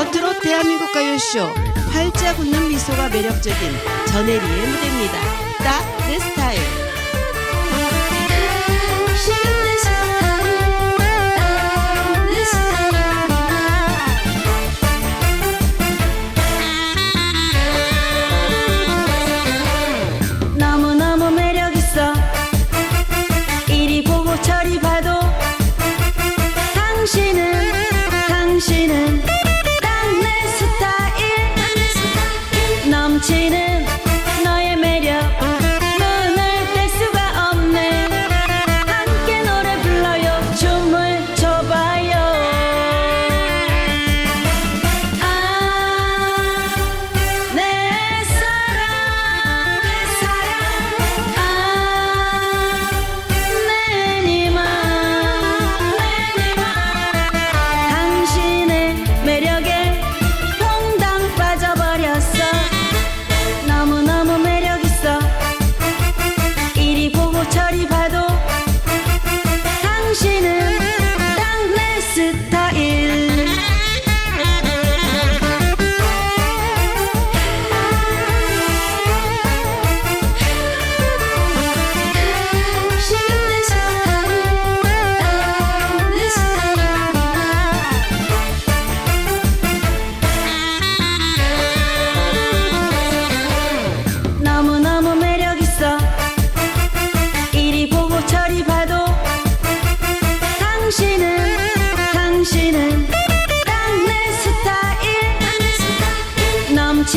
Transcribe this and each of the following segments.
겉으로 대한민국 가요쇼 활짝 웃는 미소가 매력적인 전혜리의 무대입니다. 딱 내 스타일. 당신은 당신은 chain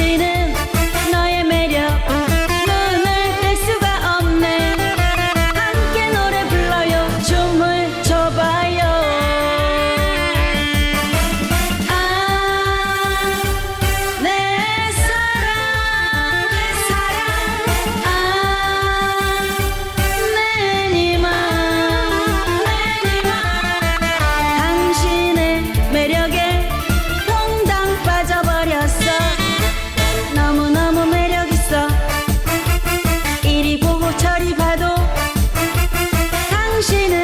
it neşeyle